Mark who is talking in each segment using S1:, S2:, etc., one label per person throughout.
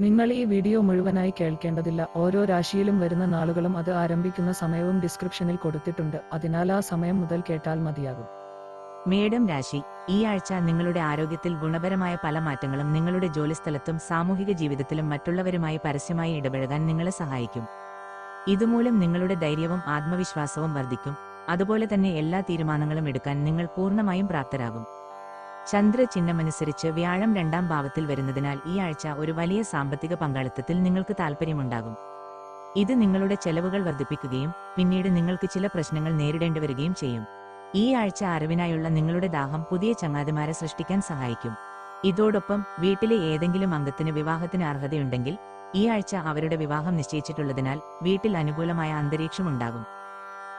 S1: നിങ്ങൾ ഈ വീഡിയോ മുഴുവനായി കേൾക്കേണ്ടതില്ല. ഓരോ രാശിയിലും വരുന്ന നാളുകളും അത് ആരംഭിക്കുന്ന സമയവും ഡിസ്ക്രിപ്ഷനിൽ കൊടുത്തിട്ടുണ്ട്. അതിനാൽ ആ സമയം മുതൽ കേട്ടാൽ മതിയാകും.
S2: മേഡം രാശി. ഈ ആഴ്ച നിങ്ങളുടെ ആരോഗ്യത്തിൽ ഗുണപരമായ പല മാറ്റങ്ങളും നിങ്ങളുടെ ജോലിസ്ഥലത്തും സാമൂഹിക ജീവിതത്തിലും മറ്റുള്ളവരുമായി പരസ്യമായി ഇടപഴകാൻ നിങ്ങളെ സഹായിക്കും. ഇതുമൂലം നിങ്ങളുടെ ധൈര്യവും ആത്മവിശ്വാസവും വർദ്ധിക്കും. അതുപോലെ തന്നെ എല്ലാ തീരുമാനങ്ങളും എടുക്കാൻ നിങ്ങൾ പൂർണമായും പ്രാപ്തരാകും. ചന്ദ്ര ചിഹ്നമനുസരിച്ച് വ്യാഴം രണ്ടാം ഭാവത്തിൽ വരുന്നതിനാൽ ഈ ആഴ്ച ഒരു വലിയ സാമ്പത്തിക പങ്കാളിത്തത്തിൽ നിങ്ങൾക്ക് താൽപ്പര്യമുണ്ടാകും. ഇത് നിങ്ങളുടെ ചെലവുകൾ വർദ്ധിപ്പിക്കുകയും പിന്നീട് നിങ്ങൾക്ക് ചില പ്രശ്നങ്ങൾ നേരിടേണ്ടി വരികയും ചെയ്യും. ഈ ആഴ്ച അറിവിനായുള്ള നിങ്ങളുടെ ദാഹം പുതിയ ചങ്ങാതിമാരെ സൃഷ്ടിക്കാൻ സഹായിക്കും. ഇതോടൊപ്പം വീട്ടിലെ ഏതെങ്കിലും അംഗത്തിന് വിവാഹത്തിന് അർഹതയുണ്ടെങ്കിൽ ഈ ആഴ്ച അവരുടെ വിവാഹം നിശ്ചയിച്ചിട്ടുള്ളതിനാൽ വീട്ടിൽ അനുകൂലമായ അന്തരീക്ഷം ഉണ്ടാകും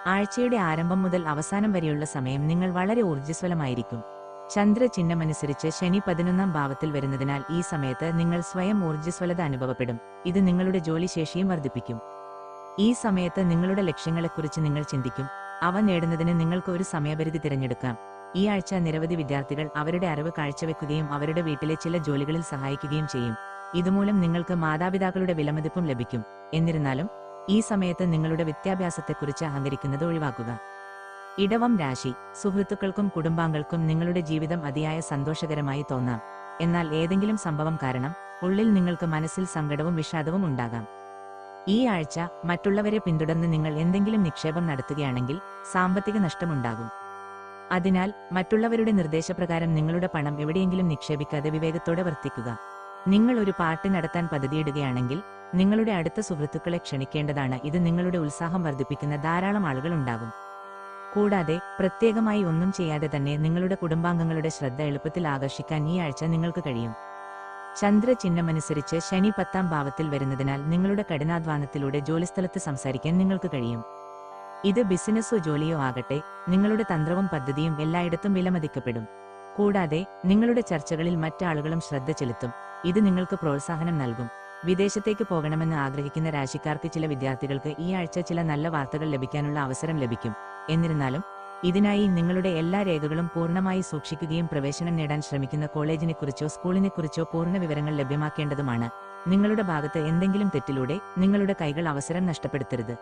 S2: ആഴ്ചയുടെ ആരംഭം മുതൽ അവസാനം വരെയുള്ള സമയം നിങ്ങൾ വളരെ ഊർജസ്വലമായിരിക്കും. ചന്ദ്ര ചിഹ്നമനുസരിച്ച് ശനി പതിനൊന്നാം ഭാവത്തിൽ വരുന്നതിനാൽ ഈ സമയത്ത് നിങ്ങൾ സ്വയം ഊർജസ്വലത അനുഭവപ്പെടും. ഇത് നിങ്ങളുടെ ജോലിശേഷിയും വർദ്ധിപ്പിക്കും. ഈ സമയത്ത് നിങ്ങളുടെ ലക്ഷ്യങ്ങളെക്കുറിച്ച് നിങ്ങൾ ചിന്തിക്കും. അവ നേടുന്നതിന് നിങ്ങൾക്ക് ഒരു സമയപരിധി തിരഞ്ഞെടുക്കാം. ഈ ആഴ്ച നിരവധി വിദ്യാർത്ഥികൾ അവരുടെ അറിവ് കാഴ്ചവെക്കുകയും അവരുടെ വീട്ടിലെ ചില ജോലികളിൽ സഹായിക്കുകയും ചെയ്യും. ഇതുമൂലം നിങ്ങൾക്ക് മാതാപിതാക്കളുടെ വിലമതിപ്പും ലഭിക്കും. എന്നിരുന്നാലും ഈ സമയത്ത് നിങ്ങളുടെ വിദ്യാഭ്യാസത്തെക്കുറിച്ച് അഹങ്കരിക്കുന്നത് ഒഴിവാക്കുക. ഇടവം രാശി. സുഹൃത്തുക്കൾക്കും കുടുംബാംഗങ്ങൾക്കും നിങ്ങളുടെ ജീവിതം അതിയായ സന്തോഷകരമായി തോന്നാം. എന്നാൽ ഏതെങ്കിലും സംഭവം കാരണം ഉള്ളിൽ നിങ്ങൾക്ക് മനസ്സിൽ സങ്കടവും വിഷാദവും ഉണ്ടാകാം. ഈ ആഴ്ച മറ്റുള്ളവരെ പിന്തുടർന്ന് നിങ്ങൾ എന്തെങ്കിലും നിക്ഷേപം നടത്തുകയാണെങ്കിൽ സാമ്പത്തിക നഷ്ടമുണ്ടാകും. അതിനാൽ മറ്റുള്ളവരുടെ നിർദ്ദേശപ്രകാരം നിങ്ങളുടെ പണം എവിടെയെങ്കിലും നിക്ഷേപിക്കാതെ വിവേകത്തോടെ വർത്തിക്കുക. നിങ്ങൾ ഒരു പാർട്ടി നടത്താൻ പദ്ധതിയിടുകയാണെങ്കിൽ നിങ്ങളുടെ അടുത്ത സുഹൃത്തുക്കളെ ക്ഷണിക്കേണ്ടതാണ്. ഇത് നിങ്ങളുടെ ഉത്സാഹം വർദ്ധിപ്പിക്കുന്ന ധാരാളം ആളുകൾ ഉണ്ടാകും. കൂടാതെ പ്രത്യേകമായി ഒന്നും ചെയ്യാതെ തന്നെ നിങ്ങളുടെ കുടുംബാംഗങ്ങളുടെ ശ്രദ്ധ എളുപ്പത്തിൽ ആകർഷിക്കാൻ ഈ ആഴ്ച നിങ്ങൾക്ക് കഴിയും. ചന്ദ്ര ചിഹ്നമനുസരിച്ച് ശനി പത്താം ഭാവത്തിൽ വരുന്നതിനാൽ നിങ്ങളുടെ കഠിനാധ്വാനത്തിലൂടെ ജോലിസ്ഥലത്ത് സംസാരിക്കാൻ നിങ്ങൾക്ക് കഴിയും. ഇത് ബിസിനസ്സോ ജോലിയോ ആകട്ടെ നിങ്ങളുടെ തന്ത്രവും പദ്ധതിയും എല്ലായിടത്തും വിലമതിക്കപ്പെടും. കൂടാതെ നിങ്ങളുടെ ചർച്ചകളിൽ മറ്റാളുകളും ശ്രദ്ധ ചെലുത്തും. ഇത് നിങ്ങൾക്ക് പ്രോത്സാഹനം നൽകും. വിദേശത്തേക്ക് പോകണമെന്ന് ആഗ്രഹിക്കുന്ന രാശിക്കാർക്ക് ചില വിദ്യാർത്ഥികൾക്ക് ഈ ആഴ്ച ചില നല്ല വാർത്തകൾ ലഭിക്കാനുള്ള അവസരം ലഭിക്കും. എന്നിരുന്നാലും ഇതിനായി നിങ്ങളുടെ എല്ലാ രേഖകളും പൂർണമായി സൂക്ഷിക്കുകയും പ്രവേശനം നേടാൻ ശ്രമിക്കുന്ന കോളേജിനെക്കുറിച്ചോ സ്കൂളിനെക്കുറിച്ചോ പൂർണ വിവരങ്ങൾ ലഭ്യമാക്കേണ്ടതുമാണ്. നിങ്ങളുടെ ഭാഗത്ത് എന്തെങ്കിലും തെറ്റിലൂടെ നിങ്ങളുടെ കൈകൾ അവസരം നഷ്ടപ്പെടുത്തരുത്.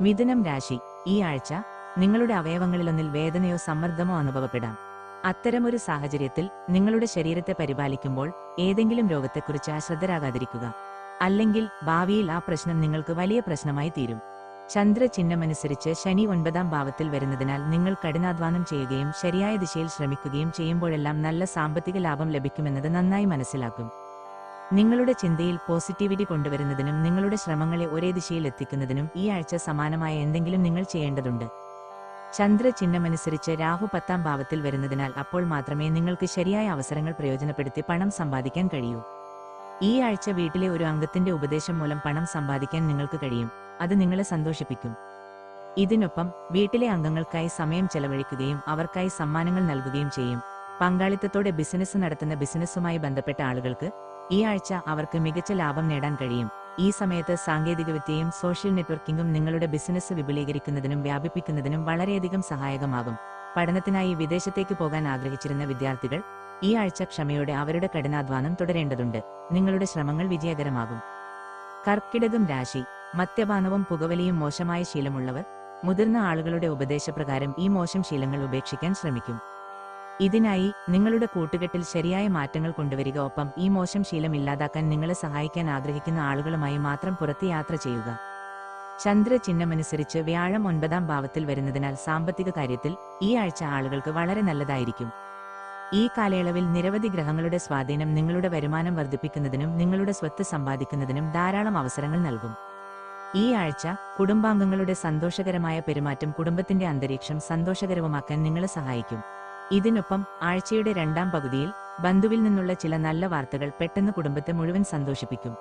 S2: മിഥുനം രാശി. ഈ ആഴ്ച നിങ്ങളുടെ അവയവങ്ങളിലൊന്നിൽ വേദനയോ സമ്മർദ്ദമോ അനുഭവപ്പെടാം. അത്തരമൊരു സാഹചര്യത്തിൽ നിങ്ങളുടെ ശരീരത്തെ പരിപാലിക്കുമ്പോൾ ഏതെങ്കിലും രോഗത്തെക്കുറിച്ച് അശ്രദ്ധരാകാതിരിക്കുക. അല്ലെങ്കിൽ ഭാവിയിൽ ആ പ്രശ്നം നിങ്ങൾക്ക് വലിയ പ്രശ്നമായി തീരും. ചന്ദ്ര ചിഹ്നമനുസരിച്ച് ശനി ഒൻപതാം ഭാവത്തിൽ വരുന്നതിനാൽ നിങ്ങൾ കഠിനാധ്വാനം ചെയ്യുകയും ശരിയായ ദിശയിൽ ശ്രമിക്കുകയും ചെയ്യുമ്പോഴെല്ലാം നല്ല സാമ്പത്തിക ലാഭം ലഭിക്കുമെന്നത് നന്നായി മനസ്സിലാക്കും. നിങ്ങളുടെ ചിന്തയിൽ പോസിറ്റിവിറ്റി കൊണ്ടുവരുന്നതിനും നിങ്ങളുടെ ശ്രമങ്ങളെ ഒരേ ദിശയിൽ എത്തിക്കുന്നതിനും ഈ ആഴ്ച സമാനമായ എന്തെങ്കിലും നിങ്ങൾ ചെയ്യേണ്ടതുണ്ട്. ചന്ദ്ര ചിഹ്നമനുസരിച്ച് രാഹു പത്താം ഭാവത്തിൽ വരുന്നതിനാൽ അപ്പോൾ മാത്രമേ നിങ്ങൾക്ക് ശരിയായ അവസരങ്ങൾ പ്രയോജനപ്പെടുത്തി പണം സമ്പാദിക്കാൻ കഴിയൂ. ഈ ആഴ്ച വീട്ടിലെ ഒരു അംഗത്തിന്റെ ഉപദേശം മൂലം പണം സമ്പാദിക്കാൻ നിങ്ങൾക്ക് കഴിയും. അത് നിങ്ങളെ സന്തോഷിപ്പിക്കും. ഇതിനൊപ്പം വീട്ടിലെ അംഗങ്ങൾക്കായി സമയം ചെലവഴിക്കുകയും അവർക്കായി സമ്മാനങ്ങൾ നൽകുകയും ചെയ്യും. പങ്കാളിത്തത്തോടെ ബിസിനസ് നടത്തുന്ന ബിസിനസ്സുമായി ബന്ധപ്പെട്ട ആളുകൾക്ക് ഈ ആഴ്ച അവർക്ക് മികച്ച ലാഭം നേടാൻ കഴിയും. ഈ സമയത്ത് സാങ്കേതികവിദ്യയും സോഷ്യൽ നെറ്റ്വർക്കിംഗും നിങ്ങളുടെ ബിസിനസ് വിപുലീകരിക്കുന്നതിനും വ്യാപിപ്പിക്കുന്നതിനും വളരെയധികം സഹായകമാകും. പഠനത്തിനായി വിദേശത്തേക്ക് പോകാൻ ആഗ്രഹിച്ചിരുന്ന വിദ്യാർത്ഥികൾ ഈ ആഴ്ച ക്ഷമയോടെ അവരുടെ കഠിനാധ്വാനം തുടരേണ്ടതുണ്ട്. നിങ്ങളുടെ ശ്രമങ്ങൾ വിജയകരമാകും. കർക്കിടകം രാശി. മദ്യപാനവും പുകവലിയും മോശമായ ശീലമുള്ളവർ മുതിർന്ന ആളുകളുടെ ഉപദേശപ്രകാരം ഈ മോശം ശീലങ്ങൾ ഉപേക്ഷിക്കാൻ ശ്രമിക്കും. ഇതിനായി നിങ്ങളുടെ കൂട്ടുകെട്ടിൽ ശരിയായ മാറ്റങ്ങൾ കൊണ്ടുവരിക ഒപ്പം ഈ മോശം ശീലം ഇല്ലാതാക്കാൻ നിങ്ങളെ സഹായിക്കാൻ ആഗ്രഹിക്കുന്ന ആളുകളുമായി മാത്രം പുറത്ത് യാത്ര ചെയ്യുക. ചന്ദ്ര ചിഹ്നമനുസരിച്ച് വ്യാഴം ഒൻപതാം ഭാവത്തിൽ വരുന്നതിനാൽ സാമ്പത്തിക കാര്യത്തിൽ ഈ ആഴ്ച ആളുകൾക്ക് വളരെ നല്ലതായിരിക്കും. ഈ കാലയളവിൽ നിരവധി ഗ്രഹങ്ങളുടെ സ്വാധീനം നിങ്ങളുടെ വരുമാനം വർദ്ധിപ്പിക്കുന്നതിനും നിങ്ങളുടെ സ്വത്ത് സമ്പാദിക്കുന്നതിനും ധാരാളം അവസരങ്ങൾ നൽകും. ഈ ആഴ്ച കുടുംബാംഗങ്ങളുടെ സന്തോഷകരമായ പെരുമാറ്റം കുടുംബത്തിന്റെ അന്തരീക്ഷം സന്തോഷകരവുമാക്കാൻ നിങ്ങളെ സഹായിക്കും. ഇതിനൊപ്പം ആഴ്ചയുടെ രണ്ടാം പകുതിയിൽ ബന്ധുവിൽ നിന്നുള്ള ചില നല്ല വാർത്തകൾ പെട്ടെന്ന് കുടുംബത്തെ മുഴുവൻ സന്തോഷിപ്പിക്കും.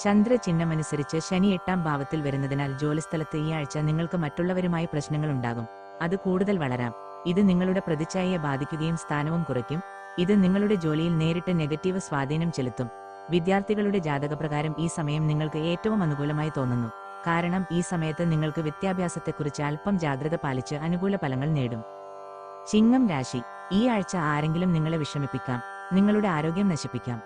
S2: ചന്ദ്ര ചിഹ്നമനുസരിച്ച് ശനി എട്ടാം ഭാവത്തിൽ വരുന്നതിനാൽ ജോലിസ്ഥലത്ത് ഈ ആഴ്ച നിങ്ങൾക്ക് മറ്റുള്ളവരുമായി പ്രശ്നങ്ങൾ ഉണ്ടാകും. അത് കൂടുതൽ വളരാം. ഇത് നിങ്ങളുടെ പ്രതിച്ഛായയെ ബാധിക്കുകയും സ്ഥാനവും കുറയ്ക്കും. ഇത് നിങ്ങളുടെ ജോലിയിൽ നേരിട്ട് നെഗറ്റീവ് സ്വാധീനം ചെലുത്തും. വിദ്യാർത്ഥികളുടെ ജാതകപ്രകാരം ഈ സമയം നിങ്ങൾക്ക് ഏറ്റവും അനുകൂലമായി തോന്നുന്നു. കാരണം ഈ സമയത്ത് നിങ്ങൾക്ക് വിദ്യാഭ്യാസത്തെക്കുറിച്ച് അല്പം ജാഗ്രത പാലിച്ച് അനുകൂല ഫലങ്ങൾ നേടും. ചിങ്ങം രാശി. ഈ ആഴ്ച ആരെങ്കിലും നിങ്ങളെ വിഷമിപ്പിക്കാം. നിങ്ങളുടെ ആരോഗ്യം നശിപ്പിക്കാം.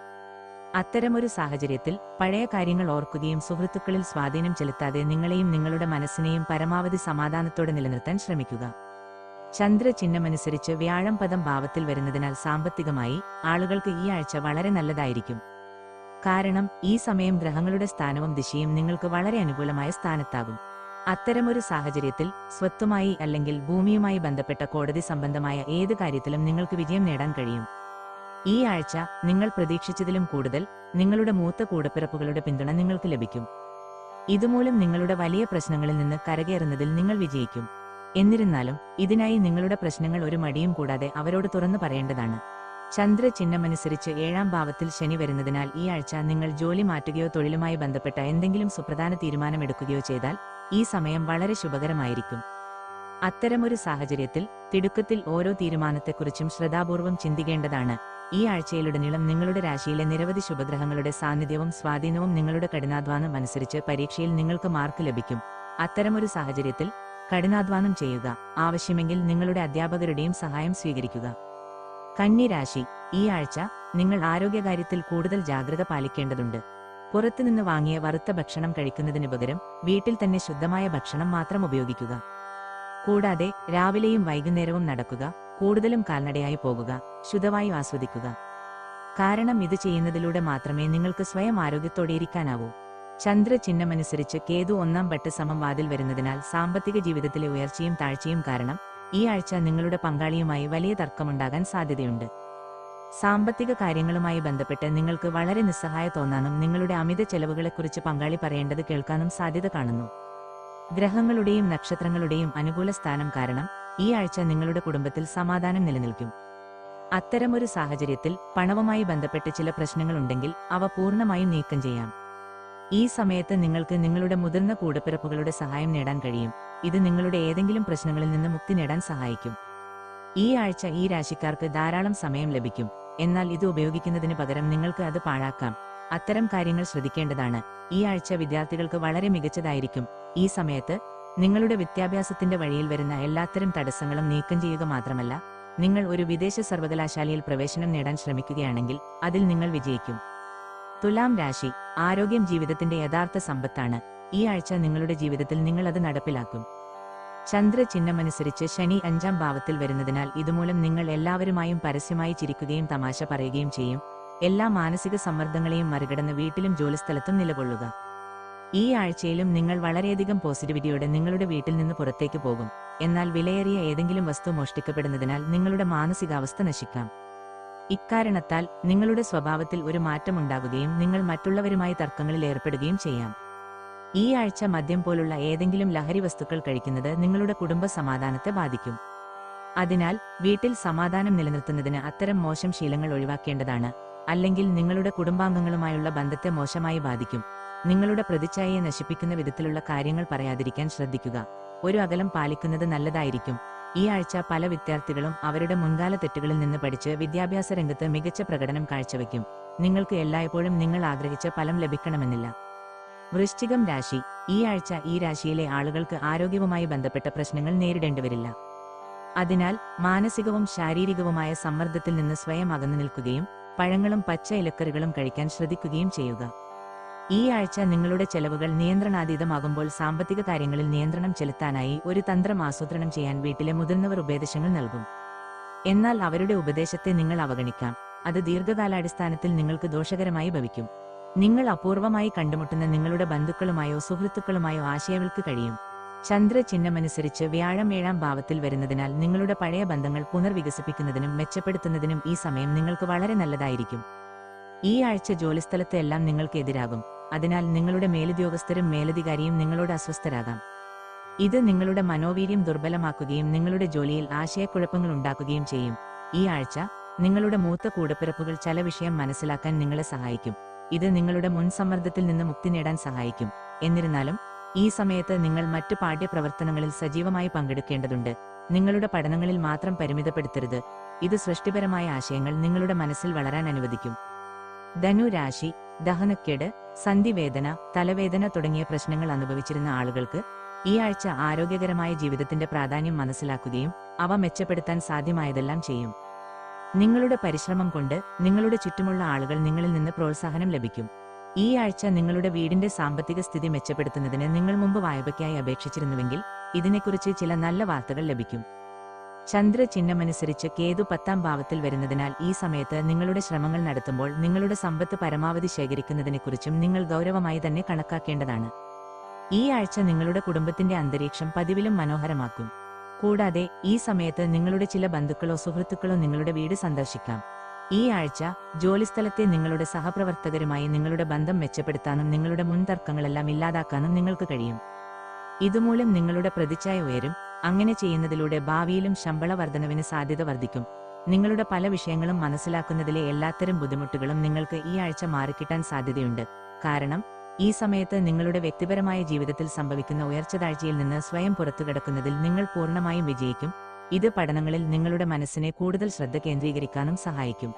S2: അത്തരമൊരു സാഹചര്യത്തിൽ പഴയ കാര്യങ്ങൾ ഓർക്കുകയും സുഹൃത്തുക്കളിൽ സ്വാധീനം ചെലുത്താതെ നിങ്ങളെയും നിങ്ങളുടെ മനസ്സിനെയും പരമാവധി സമാധാനത്തോടെ നിലനിർത്താൻ ശ്രമിക്കുക. ചന്ദ്ര ചിഹ്നമനുസരിച്ച് വ്യാഴം പദം ഭാവത്തിൽ വരുന്നതിനാൽ സാമ്പത്തികമായി ആളുകൾക്ക് ഈ ആഴ്ച വളരെ നല്ലതായിരിക്കും. കാരണം ഈ സമയം ഗ്രഹങ്ങളുടെ സ്ഥാനവും ദിശയും നിങ്ങൾക്ക് വളരെ അനുകൂലമായ സ്ഥാനത്താകും. അത്തരമൊരു സാഹചര്യത്തിൽ സ്വത്തുമായി അല്ലെങ്കിൽ ഭൂമിയുമായി ബന്ധപ്പെട്ട കോടതി സംബന്ധമായ ഏത് കാര്യത്തിലും നിങ്ങൾക്ക് വിജയം നേടാൻ കഴിയും. ഈ ആഴ്ച നിങ്ങൾ പ്രതീക്ഷിച്ചതിലും കൂടുതൽ നിങ്ങളുടെ മൂത്ത കൂടപ്പിറപ്പുകളുടെ പിന്തുണ നിങ്ങൾക്ക് ലഭിക്കും. ഇതുമൂലം നിങ്ങളുടെ വലിയ പ്രശ്നങ്ങളിൽ നിന്ന് കരകയറുന്നതിൽ നിങ്ങൾ വിജയിക്കും. എന്നിരുന്നാലും ഇതിനായി നിങ്ങളുടെ പ്രശ്നങ്ങൾ ഒരു മടിയും കൂടാതെ അവരോട് തുറന്നു പറയേണ്ടതാണ്. ചന്ദ്ര ചിഹ്നമനുസരിച്ച് ഏഴാം ഭാവത്തിൽ ശനി വരുന്നതിനാൽ ഈ ആഴ്ച നിങ്ങൾ ജോലി മാറ്റുകയോ തൊഴിലുമായി ബന്ധപ്പെട്ട എന്തെങ്കിലും സുപ്രധാന തീരുമാനമെടുക്കുകയോ ചെയ്താൽ ഈ സമയം വളരെ ശുഭകരമായിരിക്കും. അത്തരമൊരു സാഹചര്യത്തിൽ തിടുക്കത്തിൽ ഓരോ തീരുമാനത്തെക്കുറിച്ചും ശ്രദ്ധാപൂർവം ചിന്തിക്കേണ്ടതാണ്. ഈ ആഴ്ചയിലുടനീളം നിങ്ങളുടെ രാശിയിലെ നിരവധി ശുഭഗ്രഹങ്ങളുടെ സാന്നിധ്യവും സ്വാധീനവും നിങ്ങളുടെ കഠിനാധ്വാനം അനുസരിച്ച് പരീക്ഷയിൽ നിങ്ങൾക്ക് മാർക്ക് ലഭിക്കും. അത്തരമൊരു സാഹചര്യത്തിൽ കഠിനാധ്വാനം ചെയ്യുക. ആവശ്യമെങ്കിൽ നിങ്ങളുടെ അധ്യാപകരുടെയും സഹായം സ്വീകരിക്കുക. കന്യരാശി ഈ ആഴ്ച നിങ്ങൾ ആരോഗ്യകാര്യത്തിൽ കൂടുതൽ ജാഗ്രത പാലിക്കേണ്ടതുണ്ട്. പുറത്തുനിന്ന് വാങ്ങിയ വറുത്ത ഭക്ഷണം കഴിക്കുന്നതിന് പകരം വീട്ടിൽ തന്നെ ശുദ്ധമായ ഭക്ഷണം മാത്രം ഉപയോഗിക്കുക. കൂടാതെ രാവിലെയും വൈകുന്നേരവും നടക്കുക കൂടുതലും കാൽനടയായി പോകുക ശുദ്ധവായു ആസ്വദിക്കുക. കാരണം ഇത് ചെയ്യുന്നതിലൂടെ മാത്രമേ നിങ്ങൾക്ക് സ്വയം ആരോഗ്യത്തോടെ ഇരിക്കാനാവൂ. ചന്ദ്ര ചിഹ്നമനുസരിച്ച് കേതു ഒന്നാം ഭട്ട് സമം വാതിൽ വരുന്നതിനാൽ സാമ്പത്തിക ജീവിതത്തിലെ ഉയർച്ചയും താഴ്ചയും കാരണം ഈ ആഴ്ച നിങ്ങളുടെ പങ്കാളിയുമായി വലിയ തർക്കമുണ്ടാകാൻ സാധ്യതയുണ്ട്. സാമ്പത്തിക കാര്യങ്ങളുമായി ബന്ധപ്പെട്ട് നിങ്ങൾക്ക് വളരെ നിസ്സഹായ തോന്നാനും നിങ്ങളുടെ അമിത ചെലവുകളെക്കുറിച്ച് പങ്കാളി പറയേണ്ടത് കേൾക്കാനും സാധ്യത കാണുന്നു. ഗ്രഹങ്ങളുടെയും നക്ഷത്രങ്ങളുടെയും അനുകൂല സ്ഥാനം കാരണം ഈ ആഴ്ച നിങ്ങളുടെ കുടുംബത്തിൽ സമാധാനം നിലനിൽക്കും. അത്തരമൊരു സാഹചര്യത്തിൽ പണവുമായി ബന്ധപ്പെട്ട് ചില പ്രശ്നങ്ങളുണ്ടെങ്കിൽ അവ പൂർണമായും നീക്കം ചെയ്യാം. ഈ സമയത്ത് നിങ്ങൾക്ക് നിങ്ങളുടെ മുതിർന്ന കൂടപ്പിറപ്പുകളുടെ സഹായം നേടാൻ കഴിയും. ഇത് നിങ്ങളുടെ ഏതെങ്കിലും പ്രശ്നങ്ങളിൽ നിന്ന് മുക്തി നേടാൻ സഹായിക്കും. ഈ ആഴ്ച ഈ രാശിക്കാർക്ക് ധാരാളം സമയം ലഭിക്കും. എന്നാൽ ഇത് ഉപയോഗിക്കുന്നതിന് പകരം നിങ്ങൾക്ക് അത് പാഴാക്കാം. അത്തരം കാര്യങ്ങൾ ശ്രദ്ധിക്കേണ്ടതാണ്. ഈ ആഴ്ച വിദ്യാർത്ഥികൾക്ക് വളരെ മികച്ചതായിരിക്കും. ഈ സമയത്ത് നിങ്ങളുടെ വിദ്യാഭ്യാസത്തിന്റെ വഴിയിൽ വരുന്ന എല്ലാത്തരം തടസ്സങ്ങളും നീക്കം ചെയ്യുക മാത്രമല്ല നിങ്ങൾ ഒരു വിദേശ സർവകലാശാലയിൽ പ്രവേശനം നേടാൻ ശ്രമിക്കുകയാണെങ്കിൽ അതിൽ നിങ്ങൾ വിജയിക്കും. തുലാം രാശി ആരോഗ്യം ജീവിതത്തിന്റെ യഥാർത്ഥ സമ്പത്താണ്. ഈ ആഴ്ച നിങ്ങളുടെ ജീവിതത്തിൽ നിങ്ങൾ അത് നടപ്പിലാക്കും. ചന്ദ്ര ചിഹ്നമനുസരിച്ച് ശനി അഞ്ചാം ഭാവത്തിൽ വരുന്നതിനാൽ ഇതുമൂലം നിങ്ങൾ എല്ലാവരുമായും പരസ്യമായി ചിരിക്കുകയും തമാശ പറയുകയും ചെയ്യും. എല്ലാ മാനസിക സമ്മർദ്ദങ്ങളെയും മറികടന്ന് വീട്ടിലും ജോലിസ്ഥലത്തും നിലകൊള്ളുക. ഈ ആഴ്ചയിലും നിങ്ങൾ വളരെയധികം പോസിറ്റിവിറ്റിയോടെ നിങ്ങളുടെ വീട്ടിൽ നിന്ന് പുറത്തേക്ക് പോകും. എന്നാൽ വിലയേറിയ ഏതെങ്കിലും വസ്തു മോഷ്ടിക്കപ്പെടുന്നതിനാൽ നിങ്ങളുടെ മാനസികാവസ്ഥ നശിക്കാം. ഇക്കാരണത്താൽ നിങ്ങളുടെ സ്വഭാവത്തിൽ ഒരു മാറ്റമുണ്ടാകുകയും നിങ്ങൾ മറ്റുള്ളവരുമായി തർക്കങ്ങളിൽ ഏർപ്പെടുകയും ചെയ്യാം. ഈ ആഴ്ച മദ്യം പോലുള്ള ഏതെങ്കിലും ലഹരി വസ്തുക്കൾ കഴിക്കുന്നത് നിങ്ങളുടെ കുടുംബ സമാധാനത്തെ ബാധിക്കും. അതിനാൽ വീട്ടിൽ സമാധാനം നിലനിർത്തുന്നതിന് അത്തരം മോശം ശീലങ്ങൾ ഒഴിവാക്കേണ്ടതാണ് അല്ലെങ്കിൽ നിങ്ങളുടെ കുടുംബാംഗങ്ങളുമായുള്ള ബന്ധത്തെ മോശമായി ബാധിക്കും. നിങ്ങളുടെ പ്രതിച്ഛായയെ നശിപ്പിക്കുന്ന വിധത്തിലുള്ള കാര്യങ്ങൾ പറയാതിരിക്കാൻ ശ്രദ്ധിക്കുക. ഒരു അകലം പാലിക്കുന്നത് നല്ലതായിരിക്കും. ഈ ആഴ്ച പല വിദ്യാർത്ഥികളും അവരുടെ മുൻകാല തെറ്റുകളിൽ നിന്ന് പഠിച്ച് വിദ്യാഭ്യാസ രംഗത്ത് മികച്ച പ്രകടനം കാഴ്ചവെക്കും നിങ്ങൾക്ക് എല്ലായ്പ്പോഴും നിങ്ങൾ ആഗ്രഹിച്ച ഫലം ലഭിക്കണമെന്നില്ല. വൃശ്ചികം രാശി. ഈ ആഴ്ച ഈ രാശിയിലെ ആളുകൾക്ക് ആരോഗ്യവുമായി ബന്ധപ്പെട്ട പ്രശ്നങ്ങൾ നേരിടേണ്ടിവരില്ല. അതിനാൽ മാനസികവും ശാരീരികവുമായ സമ്മർദ്ദത്തിൽ നിന്ന് സ്വയം അകന്നു നിൽക്കുകയും പഴങ്ങളും പച്ച ഇലക്കറികളും കഴിക്കാൻ ശ്രദ്ധിക്കുകയും ചെയ്യുക. ഈ ആഴ്ച നിങ്ങളുടെ ചെലവുകൾ നിയന്ത്രണാതീതമാകുമ്പോൾ സാമ്പത്തിക കാര്യങ്ങളിൽ നിയന്ത്രണം ചെലുത്താനായി ഒരു തന്ത്രം ആസൂത്രണം ചെയ്യാൻ വീട്ടിലെ മുതിർന്നവർ ഉപദേശങ്ങൾ നൽകും. എന്നാൽ അവരുടെ ഉപദേശത്തെ നിങ്ങൾ അവഗണിക്കാം. അത് ദീർഘകാലാടിസ്ഥാനത്തിൽ നിങ്ങൾക്ക് ദോഷകരമായി ഭവിക്കും. നിങ്ങൾ അപൂർവമായി കണ്ടുമുട്ടുന്ന നിങ്ങളുടെ ബന്ധുക്കളുമായോ സുഹൃത്തുക്കളുമായോ ആശയവൽക്ക് കഴിയും. ചന്ദ്ര ചിഹ്നമനുസരിച്ച് വ്യാഴം ഏഴാം ഭാവത്തിൽ വരുന്നതിനാൽ നിങ്ങളുടെ പഴയ ബന്ധങ്ങൾ പുനർവികസിപ്പിക്കുന്നതിനും മെച്ചപ്പെടുത്തുന്നതിനും ഈ സമയം നിങ്ങൾക്ക് വളരെ നല്ലതായിരിക്കും. ഈ ആഴ്ച ജോലിസ്ഥലത്തെ എല്ലാം നിങ്ങൾക്ക് എതിരാകും. അതിനാൽ നിങ്ങളുടെ മേലുദ്യോഗസ്ഥരും മേലധികാരിയും നിങ്ങളോട് അസ്വസ്ഥരാകാം. ഇത് നിങ്ങളുടെ മനോവീര്യം ദുർബലമാക്കുകയും നിങ്ങളുടെ ജോലിയിൽ ആശയക്കുഴപ്പങ്ങൾ ഉണ്ടാക്കുകയും ചെയ്യും. ഈ ആഴ്ച നിങ്ങളുടെ മൂത്ത കൂടപ്പിറപ്പുകൾ ചില വിഷയം മനസ്സിലാക്കാൻ നിങ്ങളെ സഹായിക്കും. ഇത് നിങ്ങളുടെ മുൻ സമ്മർദ്ദത്തിൽ നിന്ന് മുക്തി നേടാൻ സഹായിക്കും. എന്നിരുന്നാലും ഈ സമയത്ത് നിങ്ങൾ മറ്റു പാഠ്യപ്രവർത്തനങ്ങളിൽ സജീവമായി പങ്കെടുക്കേണ്ടതുണ്ട്. നിങ്ങളുടെ പഠനങ്ങളിൽ മാത്രം പരിമിതപ്പെടുത്തരുത്. ഇത് സൃഷ്ടിപരമായ ആശയങ്ങൾ നിങ്ങളുടെ മനസ്സിൽ വളരാൻ അനുവദിക്കും. ധനു രാശി ദഹനക്കേട് സന്ധിവേദന തലവേദന തുടങ്ങിയ പ്രശ്നങ്ങൾ അനുഭവിച്ചിരുന്ന ആളുകൾക്ക് ഈ ആഴ്ച ആരോഗ്യകരമായ ജീവിതത്തിന്റെ പ്രാധാന്യം മനസ്സിലാക്കുകയും അവ മെച്ചപ്പെടുത്താൻ സാധ്യമായതെല്ലാം ചെയ്യും. നിങ്ങളുടെ പരിശ്രമം കൊണ്ട് നിങ്ങളുടെ ചുറ്റുമുള്ള ആളുകൾ നിങ്ങളിൽ നിന്ന് പ്രോത്സാഹനം ലഭിക്കും. ഈ ആഴ്ച നിങ്ങളുടെ വീടിന്റെ സാമ്പത്തിക സ്ഥിതി മെച്ചപ്പെടുത്തുന്നതിന് നിങ്ങൾ മുമ്പ് വായ്പയ്ക്കായി അപേക്ഷിച്ചിരുന്നുവെങ്കിൽ ഇതിനെക്കുറിച്ച് ചില നല്ല വാർത്തകൾ ലഭിക്കും. ചന്ദ്ര ചിഹ്നമനുസരിച്ച് കേതു പത്താം ഭാവത്തിൽ വരുന്നതിനാൽ ഈ സമയത്ത് നിങ്ങളുടെ ശ്രമങ്ങൾ നടത്തുമ്പോൾ നിങ്ങളുടെ സമ്പത്ത് പരമാവധി ശേഖരിക്കുന്നതിനെക്കുറിച്ചും നിങ്ങൾ ഗൗരവമായി തന്നെ കണക്കാക്കേണ്ടതാണ്. ഈ ആഴ്ച നിങ്ങളുടെ കുടുംബത്തിന്റെ അന്തരീക്ഷം പതിവിലും മനോഹരമാക്കും. കൂടാതെ ഈ സമയത്ത് നിങ്ങളുടെ ചില ബന്ധുക്കളോ സുഹൃത്തുക്കളോ നിങ്ങളുടെ വീട് സന്ദർശിക്കാം. ഈ ആഴ്ച ജോലിസ്ഥലത്തെ നിങ്ങളുടെ സഹപ്രവർത്തകരുമായി നിങ്ങളുടെ ബന്ധം മെച്ചപ്പെടുത്താനും നിങ്ങളുടെ മുൻതർക്കങ്ങളെല്ലാം ഇല്ലാതാക്കാനും നിങ്ങൾക്ക് കഴിയും. ഇതുമൂലം നിങ്ങളുടെ പ്രതിച്ഛായ ഉയരും. അങ്ങനെ ചെയ്യുന്നതിലൂടെ ഭാവിയിലും ശമ്പള വർധനവിന് സാധ്യത വർദ്ധിക്കും. നിങ്ങളുടെ പല വിഷയങ്ങളും മനസ്സിലാക്കുന്നതിലെ എല്ലാത്തരം ബുദ്ധിമുട്ടുകളും നിങ്ങൾക്ക് ഈ ആഴ്ച മാറിക്കിട്ടാൻ സാധ്യതയുണ്ട്. കാരണം ഈ സമയത്ത് നിങ്ങളുടെ വ്യക്തിപരമായ ജീവിതത്തിൽ സംഭവിക്കുന്ന ഉയർച്ച ഉയർച്ചതാഴ്ചയിൽ നിന്ന് സ്വയം പുറത്തുകിടക്കുന്നതിൽ നിങ്ങൾ പൂർണമായും വിജയിക്കും. ഇത് പഠനങ്ങളിൽ നിങ്ങളുടെ മനസ്സിനെ കൂടുതൽ ശ്രദ്ധ കേന്ദ്രീകരിക്കാനും സഹായിക്കും.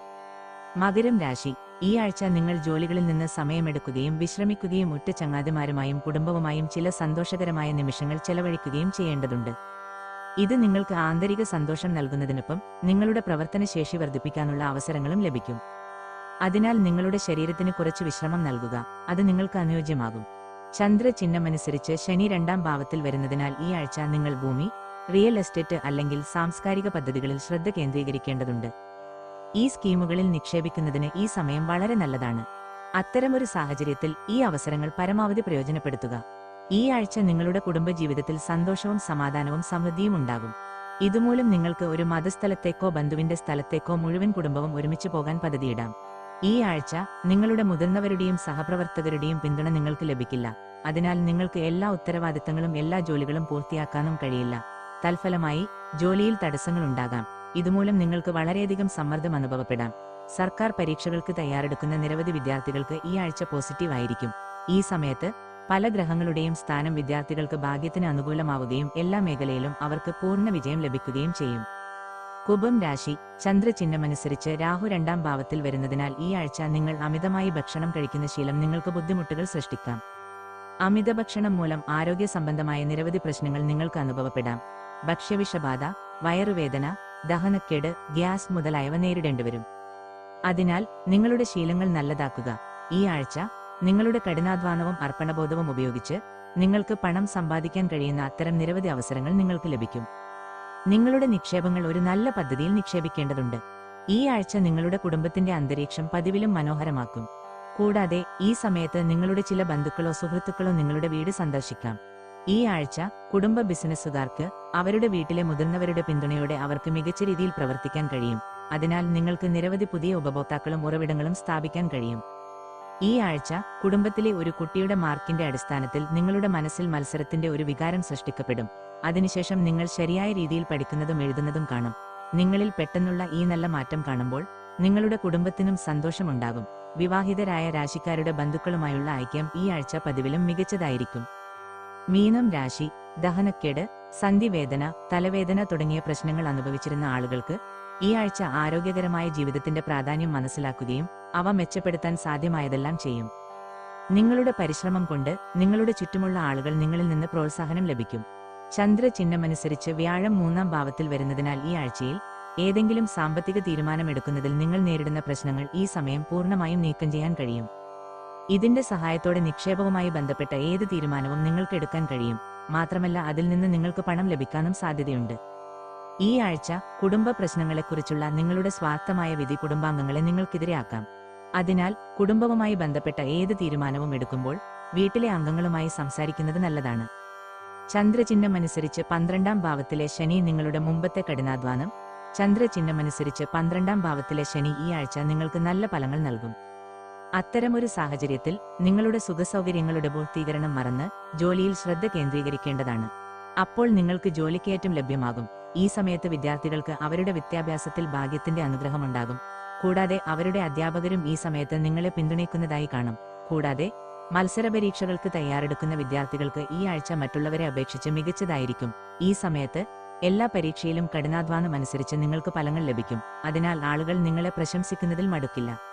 S2: മകരം രാശി. ഈ ആഴ്ച നിങ്ങൾ ജോലികളിൽ നിന്ന് സമയമെടുക്കുകയും വിശ്രമിക്കുകയും ഉറ്റ ചങ്ങാതിമാരുമായും കുടുംബവുമായും ചില സന്തോഷകരമായ നിമിഷങ്ങൾ ചെലവഴിക്കുകയും ചെയ്യേണ്ടതുണ്ട്. ഇത് നിങ്ങൾക്ക് ആന്തരിക സന്തോഷം നൽകുന്നതിനൊപ്പം നിങ്ങളുടെ പ്രവർത്തനശേഷി വർദ്ധിപ്പിക്കാനുള്ള അവസരങ്ങളും ലഭിക്കും. അതിനാൽ നിങ്ങളുടെ ശരീരത്തിന് കുറച്ച് വിശ്രമം നൽകുക. അത് നിങ്ങൾക്ക് അനുയോജ്യമാകും. ചന്ദ്ര ചിഹ്നമനുസരിച്ച് ശനി രണ്ടാം ഭാവത്തിൽ വരുന്നതിനാൽ ഈ ആഴ്ച നിങ്ങൾ ഭൂമി റിയൽ എസ്റ്റേറ്റ് അല്ലെങ്കിൽ സാംസ്കാരിക പദ്ധതികളിൽ ശ്രദ്ധ കേന്ദ്രീകരിക്കേണ്ടതുണ്ട്. ഈ സ്കീമുകളിൽ നിക്ഷേപിക്കുന്നതിന് ഈ സമയം വളരെ നല്ലതാണ്. അത്തരമൊരു സാഹചര്യത്തിൽ ഈ അവസരങ്ങൾ പരമാവധി പ്രയോജനപ്പെടുത്തുക. ഈ ആഴ്ച നിങ്ങളുടെ കുടുംബജീവിതത്തിൽ സന്തോഷവും സമാധാനവും സമൃദ്ധിയും ഉണ്ടാകും. ഇതുമൂലം നിങ്ങൾക്ക് ഒരു മതസ്ഥലത്തേക്കോ ബന്ധുവിന്റെ സ്ഥലത്തേക്കോ മുഴുവൻ കുടുംബവും ഒരുമിച്ച് പോകാൻ പദ്ധതിയിടാം. ഈ ആഴ്ച നിങ്ങളുടെ മുതിർന്നവരുടെയും സഹപ്രവർത്തകരുടെയും പിന്തുണ നിങ്ങൾക്ക് ലഭിക്കില്ല. അതിനാൽ നിങ്ങൾക്ക് എല്ലാ ഉത്തരവാദിത്തങ്ങളും എല്ലാ ജോലികളും പൂർത്തിയാക്കാനും കഴിയില്ല. തൽഫലമായി ജോലിയിൽ തടസ്സങ്ങൾ ഉണ്ടാകാം. ഇതുമൂലം നിങ്ങൾക്ക് വളരെയധികം സമ്മർദ്ദം അനുഭവപ്പെടാം. സർക്കാർ പരീക്ഷകൾക്ക് തയ്യാറെടുക്കുന്ന നിരവധി വിദ്യാർത്ഥികൾക്ക് ഈ ആഴ്ച പോസിറ്റീവ് ആയിരിക്കും. ഈ സമയത്ത് പല ഗ്രഹങ്ങളുടെയും സ്ഥാനം വിദ്യാർത്ഥികൾക്ക് ഭാഗ്യത്തിന് അനുകൂലമാവുകയും എല്ലാ മേഖലയിലും അവർക്ക് പൂർണ വിജയം ലഭിക്കുകയും ചെയ്യും. കുംഭം രാശി ചന്ദ്രചിഹ്നമനുസരിച്ച് രാഹു രണ്ടാം ഭാവത്തിൽ വരുന്നതിനാൽ ഈ ആഴ്ച നിങ്ങൾ അമിതമായി ഭക്ഷണം കഴിക്കുന്ന ശീലം നിങ്ങൾക്ക് ബുദ്ധിമുട്ടുകൾ സൃഷ്ടിക്കാം. അമിത ഭക്ഷണം മൂലം ആരോഗ്യ സംബന്ധമായ നിരവധി പ്രശ്നങ്ങൾ നിങ്ങൾക്ക് അനുഭവപ്പെടാം. ഭക്ഷ്യവിഷബാധ വയറുവേദന ദഹനക്കേട് ഗ്യാസ് മുതലായവ നേരിടേണ്ടിവരും. അതിനാൽ നിങ്ങളുടെ ശീലങ്ങൾ നല്ലതാക്കുക. ഈ ആഴ്ച നിങ്ങളുടെ കഠിനാധ്വാനവും അർപ്പണബോധവും ഉപയോഗിച്ച് നിങ്ങൾക്ക് പണം സമ്പാദിക്കാൻ കഴിയുന്ന അത്തരം നിരവധി അവസരങ്ങൾ നിങ്ങൾക്ക് ലഭിക്കും. നിങ്ങളുടെ നിക്ഷേപങ്ങൾ ഒരു നല്ല പദ്ധതിയിൽ നിക്ഷേപിക്കേണ്ടതുണ്ട്. ഈ ആഴ്ച നിങ്ങളുടെ കുടുംബത്തിന്റെ അന്തരീക്ഷം പതിവിലും മനോഹരമാക്കും. കൂടാതെ ഈ സമയത്ത് നിങ്ങളുടെ ചില ബന്ധുക്കളോ സുഹൃത്തുക്കളോ നിങ്ങളുടെ വീട് സന്ദർശിക്കാം. ഈ ആഴ്ച കുടുംബ ബിസിനസ്സുകാർക്ക് അവരുടെ വീട്ടിലെ മുതിർന്നവരുടെ പിന്തുണയോടെ അവർക്ക് മികച്ച രീതിയിൽ പ്രവർത്തിക്കാൻ കഴിയും. അതിനാൽ നിങ്ങൾക്ക് നിരവധി പുതിയ ഉപഭോക്താക്കളും ഉറവിടങ്ങളും സ്ഥാപിക്കാൻ കഴിയും. ഈ ആഴ്ച കുടുംബത്തിലെ ഒരു കുട്ടിയുടെ മാർക്കിന്റെ അടിസ്ഥാനത്തിൽ നിങ്ങളുടെ മനസ്സിൽ മത്സരത്തിന്റെ ഒരു വികാരം സൃഷ്ടിക്കപ്പെടും. അതിനുശേഷം നിങ്ങൾ ശരിയായ രീതിയിൽ പഠിക്കുന്നതും എഴുതുന്നതും കാണും. നിങ്ങളിൽ പെട്ടെന്നുള്ള ഈ നല്ല മാറ്റം കാണുമ്പോൾ നിങ്ങളുടെ കുടുംബത്തിനും സന്തോഷമുണ്ടാകും. വിവാഹിതരായ രാശിക്കാരുടെ ബന്ധുക്കളുമായുള്ള ഐക്യം ഈ ആഴ്ച പതിവിലും മികച്ചതായിരിക്കും. മീനം രാശി ദഹനക്കേട് സന്ധിവേദന തലവേദന തുടങ്ങിയ പ്രശ്നങ്ങൾ അനുഭവിച്ചിരുന്ന ആളുകൾക്ക് ഈ ആഴ്ച ആരോഗ്യകരമായ ജീവിതത്തിന്റെ പ്രാധാന്യം മനസ്സിലാക്കുകയും അവ മെച്ചപ്പെടുത്താൻ സാധ്യമായതെല്ലാം ചെയ്യും. നിങ്ങളുടെ പരിശ്രമം കൊണ്ട് നിങ്ങളുടെ ചുറ്റുമുള്ള ആളുകൾ നിങ്ങളിൽ നിന്ന് പ്രോത്സാഹനം ലഭിക്കും. ചന്ദ്ര ചിഹ്നമനുസരിച്ച് വ്യാഴം മൂന്നാം ഭാവത്തിൽ വരുന്നതിനാൽ ഈ ആഴ്ചയിൽ ഏതെങ്കിലും സാമ്പത്തിക തീരുമാനമെടുക്കുന്നതിൽ നിങ്ങൾ നേരിടുന്ന പ്രശ്നങ്ങൾ ഈ സമയം പൂർണമായും നീക്കം ചെയ്യാൻ കഴിയും. ഇതിന്റെ സഹായത്തോടെ നിക്ഷേപവുമായി ബന്ധപ്പെട്ട ഏത് തീരുമാനവും നിങ്ങൾക്ക് എടുക്കാൻ കഴിയും. മാത്രമല്ല അതിൽ നിന്ന് നിങ്ങൾക്ക് പണം ലഭിക്കാനും സാധ്യതയുണ്ട്. ഈ ആഴ്ച കുടുംബ പ്രശ്നങ്ങളെക്കുറിച്ചുള്ള നിങ്ങളുടെ സ്വാർത്ഥമായ വിധി കുടുംബാംഗങ്ങളെ നിങ്ങൾക്കെതിരെയാക്കാം. അതിനാൽ കുടുംബവുമായി ബന്ധപ്പെട്ട ഏത് തീരുമാനവും എടുക്കുമ്പോൾ വീട്ടിലെ അംഗങ്ങളുമായി സംസാരിക്കുന്നത് നല്ലതാണ്. ചന്ദ്രചിഹ്നമനുസരിച്ച് പന്ത്രണ്ടാം ഭാവത്തിലെ ശനി നിങ്ങളുടെ മുമ്പത്തെ കഠിനാധ്വാനം. ചന്ദ്രചിഹ്നമനുസരിച്ച് പന്ത്രണ്ടാം ഭാവത്തിലെ ശനി ഈ ആഴ്ച നിങ്ങൾക്ക് നല്ല ഫലങ്ങൾ നൽകും. അത്തരമൊരു സാഹചര്യത്തിൽ നിങ്ങളുടെ സുഖസൗകര്യങ്ങളുടെ പൂർത്തീകരണം മറന്ന് ജോലിയിൽ ശ്രദ്ധ കേന്ദ്രീകരിക്കേണ്ടതാണ്. അപ്പോൾ നിങ്ങൾക്ക് ജോലിക്കയറ്റം ലഭ്യമാകും. ഈ സമയത്ത് വിദ്യാർത്ഥികൾക്ക് അവരുടെ വിദ്യാഭ്യാസത്തിൽ ഭാഗ്യത്തിന്റെ അനുഗ്രഹമുണ്ടാകും. കൂടാതെ അവരുടെ അധ്യാപകരും ഈ സമയത്ത് നിങ്ങളെ പിന്തുണയ്ക്കുന്നതായി കാണും. കൂടാതെ മത്സരപരീക്ഷകൾക്ക് തയ്യാറെടുക്കുന്ന വിദ്യാർത്ഥികൾക്ക് ഈ ആഴ്ച മറ്റുള്ളവരെ അപേക്ഷിച്ച് മികച്ചതായിരിക്കും. ഈ സമയത്ത് എല്ലാ പരീക്ഷയിലും കഠിനാധ്വാനം അനുസരിച്ച് നിങ്ങൾക്ക് ഫലങ്ങൾ ലഭിക്കും. അതിനാൽ ആളുകൾ നിങ്ങളെ പ്രശംസിക്കുന്നതിൽ മടുക്കില്ല.